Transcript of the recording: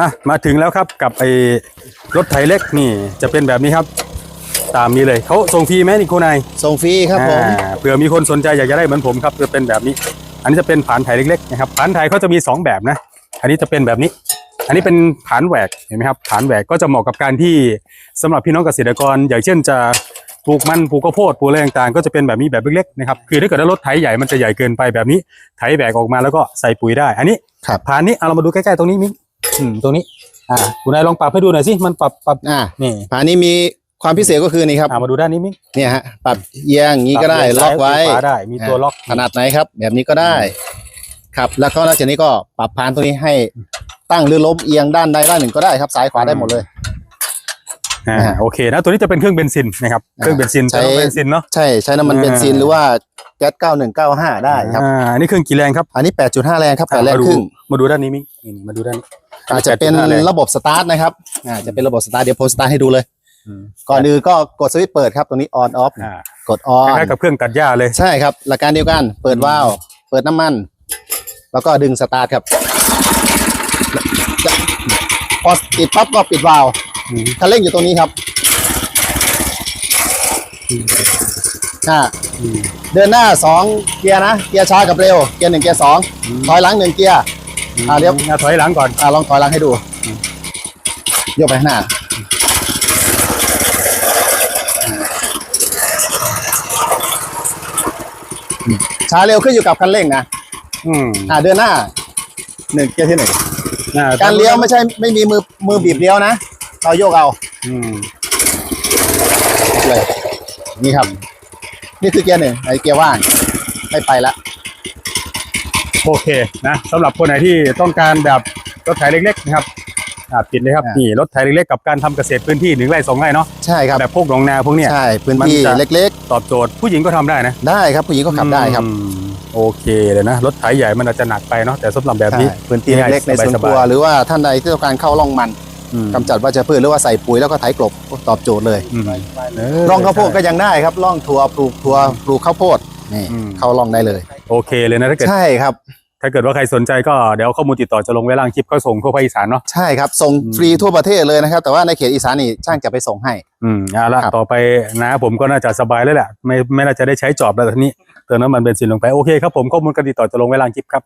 อะมาถึงแล้วครับกับไอ้รถไถเล็กนี่จะเป็นแบบนี้ครับ ตามนี้เลยเขาส่งฟรีไหมนี่คุณนายส่งฟรีครับผมอ่าเผื่อมีคนสนใจอยากจะได้เหมือนผมครับจะเป็นแบบนี้ อันนี้จะเป็นผานไถเล็กๆนะครับผานไถเขาจะมีสองแบบนะ อันนี้จะเป็นแบบนี้ อันนี้เป็นผานแหวกเห็นไหมครับผานแหวกก็จะเหมาะกับการที่สำหรับพี่น้องเกษตรกร อย่างเช่นจะปลูกมันปลูกข้าวโพดปลูกอะไรต่างๆก็จะเป็นแบบนี้แบบเล็กๆนะครับคือถ้าเกิดว่ารถไถใหญ่มันจะใหญ่เกินไปแบบนี้ไถแหวกออกมาแล้วก็ใส่ปุ๋ยได้ อันนี้ครับผานนี้เอาเรามาดูใกล้ๆตรงนี้มิ้ง อืมตรงนี้ อ่าคุณนายลองปรับให้ดูหน่อยสิมันปรับปรับอ่านี่ผานนี้มีความพิเศษก็คือนี่ครับอ่ามาดูด้านนี้มิ้งเนี่ยฮะปรับเอียงอย่างนี้ก็ได้ปรับล็อกไว้ซ้ายขวาได้มีตัวล็อก ขนาดไหนครับ แบบนี้ก็ได้ ครับ แล้วก็นอกจากนี้ก็ปรับพานตัวนี้ให้ตั้งหรือล้มเอียงด้านใดด้านหนึ่งก็ได้ครับซ้ายขวาได้หมดเลย อ่านะฮะโอเคนะตัวนี้จะเป็นเครื่องเบนซินนะครับเครื่องเบนซินใช้ใช้เบนซินเนาะใช่ใช้น้ำมันอ่าเบนซินหรือว่า แก๊ส9195ได้ครับ อ่าอันนี้เครื่องกี่แรงครับอันนี้8.5แรงครับแปดแรงมาดูครึ่ง มาดูด้านนี้มิ้งนี่มาดูด้านนี้อาจจะเป็น8.5แรง ระบบสตาร์ทนะครับอ่าจะเป็นระบบสตาร์ทเดี๋ยวผมสตาร์ทให้ดูเลยอืมก่อนอื่นก็กดสวิตช์เปิดครับตรงนี้ on off อ่า กด on คล้ายๆกับเครื่องตัดหญ้าเลย ใช่ครับ หลักการเดียวกันเปิดวาล์วเปิดน้ำมัน แล้วก็ดึงสตาร์ทครับจะพอติดปั๊บก็ปิดวาล์วอืม คันเร่งอยู่ตรงนี้ครับ อ่าอืมเดินหน้าสองเกียร์นะเกียร์ช้ากับเร็วเกียร์หนึ่งเกียร์สองถอยหลังหนึ่งเกียร์อ่าเดี๋ยวอ่าถอยหลังก่อนอ่าลองถอยหลังให้ดูยกไปข้างหน้าช้าเร็วขึ้นอยู่กับคันเร่งนะอืมอ่าเดินหน้าหนึ่งเกียร์ที่หนึ่งอ่การเลี้ยวไม่ใช่ไม่มีมือมือบีบเลี้ยวนะเราโยกเอา อืมเลยนี่ครับ นี่คือเกียร์หนึ่งไอเกียร์ว่างไม่ไปละโอเคนะสำหรับคนไหนที่ต้องการแบบรถไถเล็กๆนะครับอ่าปิดเลยครับนี่รถไถเล็กๆกับการทำเกษตรพื้นที่หนึ่งไร่สองไร่เนาะใช่ครับแบบพวกหนองนาพวกเนี้ย ใช่พื้นมันที่จะ เล็กตอบโจทย์ผู้หญิงก็ทำได้นะๆ ได้ครับผู้หญิงก็ขับได้ครับอืมโอเคเลยนะรถไถใหญ่มันอาจจะหนักไปเนาะแต่สำหรับแบบนี้ ใช่พื้นที่ง่ายเล็กๆในสวนสบายๆครัวหรือว่าท่านใดที่ต้องการเข้าร่องมัน อืม กำจัดวัชพืชหรือว่าใส่ปุ๋ยแล้วก็ไถกลบตอบโจทย์เลยอืม ร่องข้าวโพดก็ยังได้ครับร่องถั่วปลูกถั่วปลูกข้าวโพดนี่อืม เข้าร่องได้เลย โอเคเลยนะถ้าเกิด ใช่ครับ ถ้าเกิดว่าใครสนใจก็เดี๋ยวข้อมูลติดต่อจะลงไว้ล่างคลิปก็ส่งทั่วภาคอีสานเนาะ ใช่ครับ ส่งอืม ฟรีทั่วประเทศเลยนะครับ แต่ว่าในเขตอีสานนี่ช่างจะไปส่งให้ อืมเอาละครับ ต่อไปนะผมก็น่าจะสบายแล้วแหละไม่ไม่น่าจะได้ใช้จอบแล้วทีนี้เติมน้ำมันเบนซินลงไปโอเคครับผมข้อมูลการติดต่อจะลงไว้ล่างคลิปครับ